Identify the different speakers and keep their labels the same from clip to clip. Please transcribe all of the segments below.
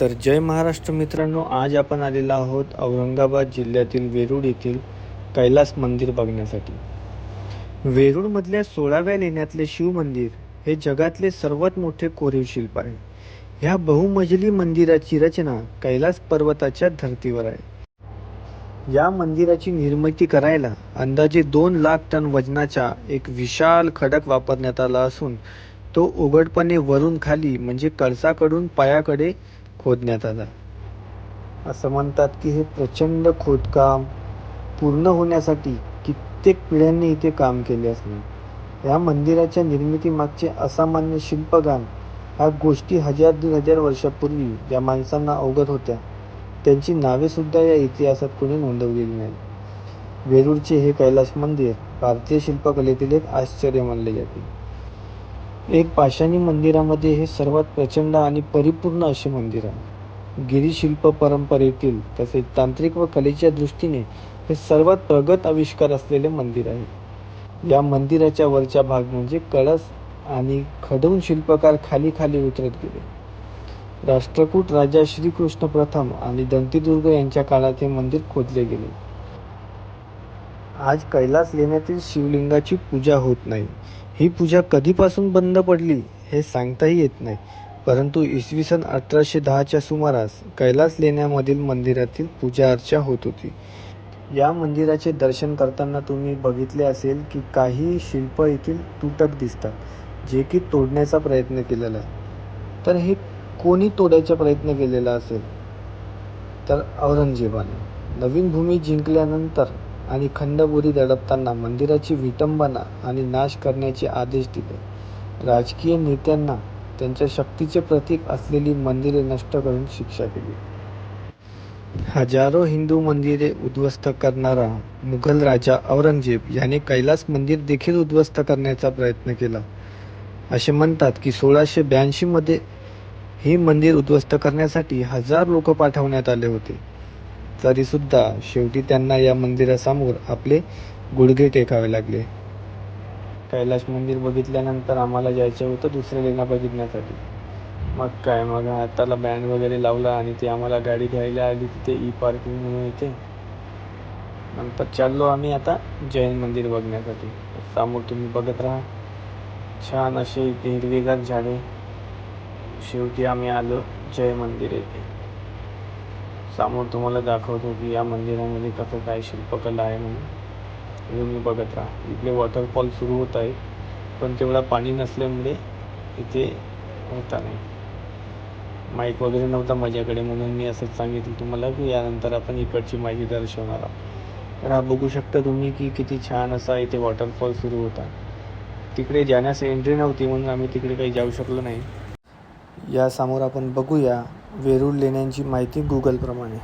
Speaker 1: तर जय महाराष्ट्र मित्रांनो आज आपण आलेलो आहोत औरंगाबाद जिल्ह्यातील वेरूळ येथील कैलास मंदिर बघण्यासाठी. वेरूळमधल्या सोळाव्या लेण्यातले शिव मंदिर हे जगातले सर्वात मोठे कोरीव शिल्प आहे. ह्या बहुमजली मंदिराची रचना कैलास पर्वताच्या धर्तीवर आहे. या मंदिराची निर्मिती करायला अंदाजे दोन लाख टन वजनाचा एक विशाल खडक वापरण्यात आला असून तो उघडपणे वरून खाली म्हणजे कळसाकडून पायाकडे खोदण्यात आला. असं म्हणतात की हे प्रचंड खोदकाम पूर्ण होण्यासाठी कित्येक पिढ्यांनी इथे काम केले असले या मंदिराच्या निर्मिती मागचे असामान्य शिल्पकाम ह्या गोष्टी हजार दीड हजार वर्षापूर्वी ज्या माणसांना अवगत होत्या त्यांची नावे सुद्धा या इतिहासात कोणी नोंदवलेली नाही वेरूळचे हे कैलास मंदिर भारतीय शिल्पकलेतील एक आश्चर्य मानले जाते. एक पाषाणी मंदिरामध्ये हे सर्वात प्रचंड आणि परिपूर्ण असे मंदिर आहे. गिरीशिल्प परंपरेतील तसेच तांत्रिक व कलेच्या दृष्टीने हे सर्वात प्रगत आविष्कार असलेले मंदिर आहे. या मंदिराच्या वरच्या भाग म्हणजे कळस आणि खडून शिल्पकार खाली खाली उतरत गेले. राष्ट्रकूट राजा श्रीकृष्ण प्रथम आणि दंतीदुर्ग यांच्या काळात हे मंदिर खोदले गेले. आज कैलास लेण्यातील शिवलिंगाची पूजा होत नाही. ही पूजा कधीपासून बंद पडली हे सांगताही येत नाही. परंतु इसवी सन अठराशे दहाच्या सुमारास कैलास लेण्यामधील मंदिरातील पूजा अर्चा होत होती. या मंदिराचे दर्शन करताना तुम्ही बघितले असेल की काही शिल्प येथील तुटक दिसतात जे की तोडण्याचा प्रयत्न केलेला आहे. तर हे कोणी तोडायचा प्रयत्न केलेला असेल? तर औरंगजेबाने. नवीन भूमी जिंकल्यानंतर आणि खंडपुरी दडपताना मंदिराची विटंबना आणि नाश करण्याचे आदेश दिले. राजकीय नेत्यांना त्यांच्या शक्तीचे प्रतीक असलेली मंदिरे नष्ट करून शिक्षा केली हजारो हिंदू मंदिरे उद्ध्वस्त करणारा मुघल राजा औरंगजेब याने कैलास मंदिर देखील उद्ध्वस्त करण्याचा प्रयत्न केला. असे म्हणतात की सोळाशे ब्याऐंशी मध्ये हे मंदिर उद्ध्वस्त करण्यासाठी हजार लोक पाठवण्यात आले होते. तरीसुद्धा शेवटी त्यांना या मंदिरासमोर आपले गुडघे टेकावे लागले. कैलास मंदिर बघितल्यानंतर आम्हाला जायचं होतं दुसऱ्या लेण्या बघितण्यासाठी. मग काय मग हाताला बँड वगैरे लावला आणि ते आम्हाला गाडी घ्यायला आली तिथे ई पार्किंग म्हणून येते नंतर चाललो आम्ही आता जैन मंदिर बघण्यासाठी. समोर तुम्ही बघत राहा. छान असे हिरवीगार झाडे. शेवटी आम्ही आलो जय मंदिर येथे. समोर तुम्हाला दाखवतो की या मंदिरामध्ये कसं काय शिल्पकला आहे म्हणून. तुम्ही बघत राहा. इकडे वॉटरफॉल सुरू होत आहे पण तेवढा पाणी नसल्यामुळे इथे होता नाही. माईक वगैरे नव्हता माझ्याकडे म्हणून मी असंच सांगितलं तुम्हाला की यानंतर आपण इकडची माहिती दर्शवणार आहोत. तर हा बघू शकता तुम्ही की किती छान असा इथे वॉटरफॉल सुरू होता. तिकडे जाण्यास एंट्री नव्हती म्हणून आम्ही तिकडे काही जाऊ शकलो नाही. या समोर आपण बघूया वेरूळ लेण्यांची माहिती गुगलप्रमाणे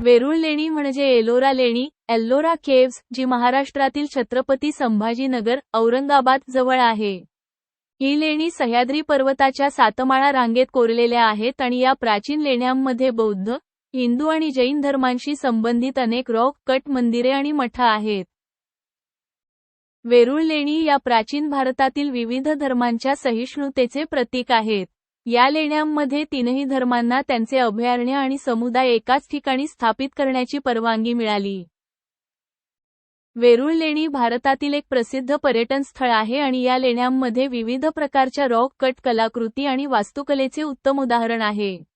Speaker 2: वेरूळ लेणी म्हणजे एलोरा लेणी एल्लोरा केव्स जी महाराष्ट्रातील छत्रपती संभाजीनगर औरंगाबाद जवळ आहे. ही लेणी सह्याद्री पर्वताच्या सातमाळा रांगेत कोरलेल्या आहेत आणि या प्राचीन लेण्यांमध्ये बौद्ध हिंदू आणि जैन धर्मांशी संबंधित अनेक रॉक कट मंदिरे आणि मठ आहेत. वेरूळ लेणी या प्राचीन भारतातील विविध धर्मांच्या सहिष्णुतेचे प्रतीक आहेत. या लेण्यांमध्ये तीनही धर्मांना त्यांचे अभयारण्य आणि समुदाय एकाच ठिकाणी स्थापित करण्याची परवानगी मिळाली. वेरूळ लेणी भारतातील एक प्रसिद्ध पर्यटन स्थळ आहे आणि या लेण्यांमध्ये विविध प्रकारच्या रॉक कट कलाकृती आणि वास्तुकलेचे उत्तम उदाहरण आहे.